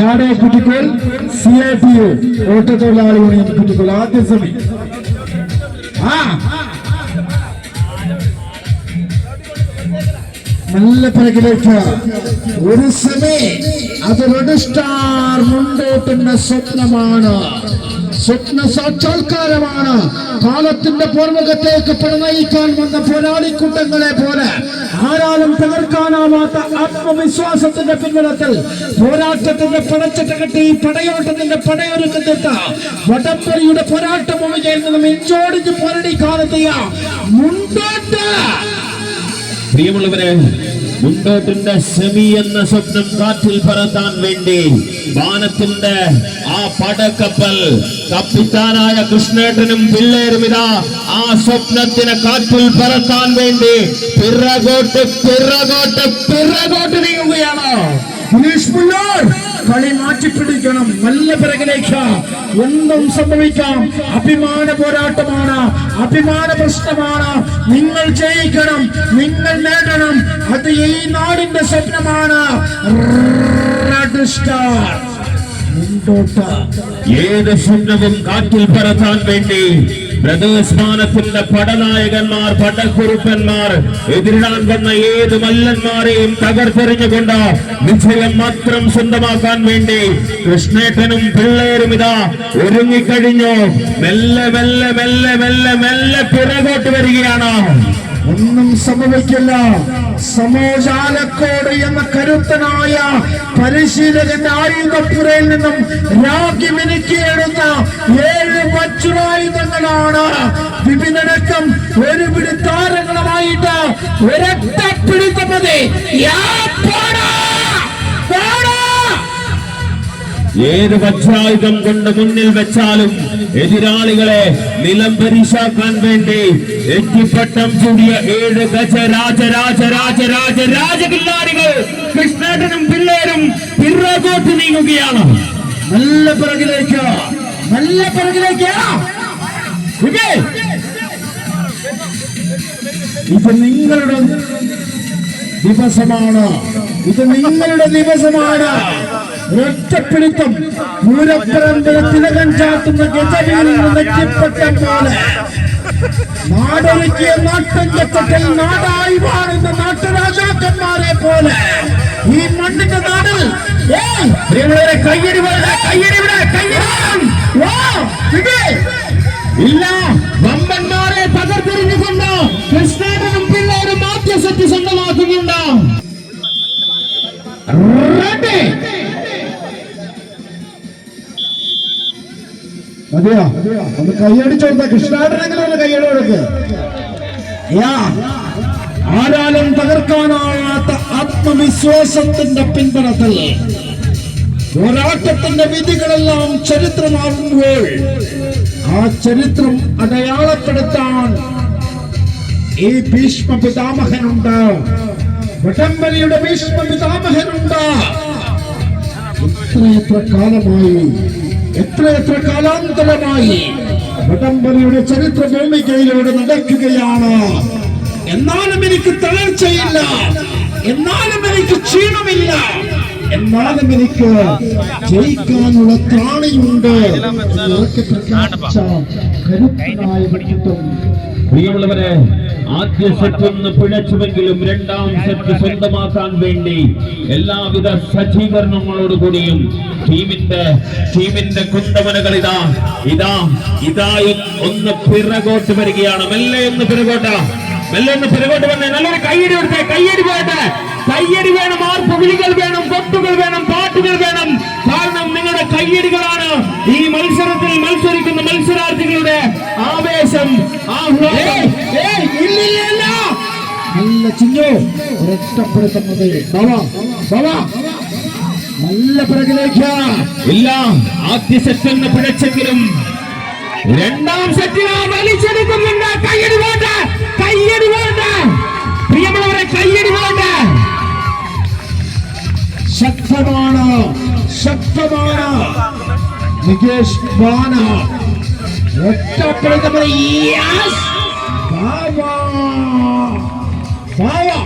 Shadow Kuttikol C I T U ഓട്ടത്തൊഴിലാളി union Kuttikol ആദ്യ semi നല്ല പിറകിലേക്ക് ഒരു സെമി. അത് റെഡ് സ്റ്റാർ മുണ്ടോട്ടിന്റെ സ്വപ്നമാണ്. സ്വപ്ന സാക്ഷാത്കാരമാണ് കാലത്തിന്റെ പൂർവകത്തേക്ക് പ്രണയിക്കാൻ വന്ന പോരാളിക്കൂട്ടങ്ങളെ പോലെ ആരാലും തകർക്കാനാവാത്ത ആത്മവിശ്വാസത്തിന്റെ പിൻബലത്തിൽ പോരാട്ടത്തിന്റെ പടച്ചട്ട കെട്ടി പടയോട്ടത്തിന്റെ പടയൊരുക്കത്തിട്ട വടംവലിയുടെ പോരാട്ട ഭൂമികയിൽ നിന്നും പോരടി കാലത്തെയ മുണ്ടോട്ട്. പ്രിയമുള്ളവരെ മുണ്ടോട്ടിന്റെ സെമി എന്ന സ്വപ്നം കാറ്റിൽ പറത്താൻ വേണ്ടി വാനത്തിന്റെ ആ പടക്കപ്പൽ കപ്പിത്താനായ കൃഷ്ണേട്ടനും പിള്ളേരും ഇതാ ആ സ്വപ്നത്തിന് കാറ്റിൽ പറത്താൻ വേണ്ടി പിറകോട്ട് പിറകോട്ട് പിറകോട്ട് നീങ്ങുകയാണോ. കളി മാറ്റിപ്പിടിക്കണം. നല്ല പിറകിലേക്ക്. എന്തും സംഭവിക്കാം. അഭിമാന പോരാട്ടമാണ്. അഭിമാന പ്രശ്നമാണ്. നിങ്ങൾ ജയിക്കണം. നിങ്ങൾ നേടണം. അത് ഈ നാടിന്റെ സ്വപ്നമാണ്. Red star. മുണ്ടോട്ട് ഏത് സ്വപ്നവും കാറ്റിൽ പറത്താൻ വേണ്ടി ബ്രദേഴ്സ് മാനത്തിന്റെ പടനായകന്മാർ പടക്കുറുപ്പന്മാർ എതിരിടാൻ വന്ന ഏത് മല്ലന്മാരെയും തകർത്തെറിഞ്ഞുകൊണ്ട് വിജയം മാത്രം സ്വന്തമാക്കാൻ വേണ്ടി കൃഷ്ണേട്ടനും പിള്ളേരും ഇതാ ഒരുങ്ങിക്കഴിഞ്ഞു. മെല്ലെ മെല്ലെ മെല്ലെ മെല്ലെ മെല്ലെ പിറകോട്ട് വരികയാണ്. ഒന്നും സംഭവിക്കില്ല സമോജാലക്കോട് എന്ന കരുത്തനായ പരിശീലകന്റെ ആയുധപ്പുരയിൽ നിന്നും രാഗി മിനുക്കിയെടുത്ത ഏഴ് വജ്രായുധങ്ങളാണ്. വിപിനടക്കം ഒരു പിടി താരങ്ങളുമായിട്ട് ഒരൊറ്റ! ഏത് വജ്രായുധം കൊണ്ട് മുന്നിൽ വെച്ചാലും എതിരാളികളെ നിലംപരിശാക്കാൻ വേണ്ടി എത്തിപ്പട്ടം ചൂടിയ ഏഴ് ഗജ രാജ രാജ രാജ രാജ രാജകില്ലാടികൾ കൃഷ്ണേട്ടനും പിള്ളേരും പിറകോട്ട് നീങ്ങുകയാണ്. നല്ല പിറകിലേക്ക് നല്ല പിറകിലേക്ക്! ഇത് നിങ്ങളുടെ ദിവസമാണ്. ഇത് നിങ്ങളുടെ ദിവസമാണ്. ഒറ്റപ്പിടുത്തം പൂരപ്പറമ്പിലെ തിലകൻ ചാത്തുന്ന നെറ്റിപ്പട്ടം പോലെ നാടൊരുക്കിയ നാട്ടഞ്ചത്തിൽ നാടായി വാഴുന്ന നാട്ടുരാജാക്കന്മാരെ പോലെ. ഈ മണ്ണിന്റെ നാടിൽ നിങ്ങളുടെ കയ്യടി കയ്യടി കയ്യടി! ഇല്ല. മതിയോ ഒന്ന് കൈയടിച്ചു കൊടുത്ത കൃഷ്ണാടനെങ്കിലും ഒന്ന് കൈയടി കൊടുക്ക്. ആരാലും തകർക്കാനാവാത്ത ആത്മവിശ്വാസത്തിന്റെ പിൻബലത്തിൽ പോരാട്ടത്തിന്റെ വിധികളെല്ലാം ചരിത്രമാകുമ്പോൾ ആ ചരിത്രം അടയാളപ്പെടുത്താൻ ഈ ഭീഷ്മ പിതാമഹനുണ്ട് വടംവലിയുടെ ഭീഷ്മ പിതാമഹനുണ്ട് എത്രയെത്ര കാലമായി എത്രയെത്ര കാലാന്തരമായി ഉടമ്പടിയുടെ ചരിത്ര ഭൂമികയിലൂടെ നടക്കുകയാണ്. എന്നാലും എനിക്ക് തളർച്ചയില്ല. എന്നാലും എനിക്ക് ക്ഷീണമില്ല. എന്നാലും എനിക്ക് ജയിക്കാനുള്ള ത്രാണിയുണ്ട്. കരുത്തനായ പ്രിയമുള്ളവരെ ആദ്യ സെറ്റ് ഒന്ന് പിഴച്ചുവെങ്കിലും രണ്ടാം സെറ്റ് സ്വന്തമാക്കാൻ വേണ്ടി എല്ലാവിധ സജ്ജീകരണങ്ങളോടുകൂടിയും ടീമിന്റെ ടീമിന്റെ കുന്തമനകൾ ഇതാ ഇതാ ഇതായി ഒന്ന് പിറകോട്ട് വരികയാണ്. മെല്ലെ ഒന്ന് പിറകോട്ട. മെല്ലെ ഒന്ന് പിറകോട്ട് വന്നേ. നല്ലൊരു കയ്യടി കൊടുത്തേ. കയ്യടി പോട്ടെ കയ്യടി വേണം. ആർപ്പ് വിളികൾ വേണം? കൊട്ടുകൾ വേണം. പാട്ടുകൾ വേണം. കാരണം നിങ്ങളുടെ കയ്യടികളാണ് ഈ മത്സരത്തിൽ മത്സരിക്കുന്ന മത്സരാർത്ഥികളുടെ ആവേശം ആഹ്ലാദം. നല്ല ചിഞ്ഞു ഒരൊറ്റപ്പെടുത്തുന്നത്. നല്ല പിറകിലേക്ക്. എല്ലാം ആദ്യ സെറ്റിൽ നിന്ന് പിഴച്ചെങ്കിലും രണ്ടാം സെറ്റിൽ വലിച്ചെടുക്കുന്നുണ്ട്. കയ്യടി വേണ്ട കയ്യടി വേണ്ട. പ്രിയമുള്ളവരെ കയ്യടി വേണ്ട. ശക്തമാണ് ശക്തമാണ്. നികേഷ് ബാന. ഒറ്റപ്പെടുത്തം Why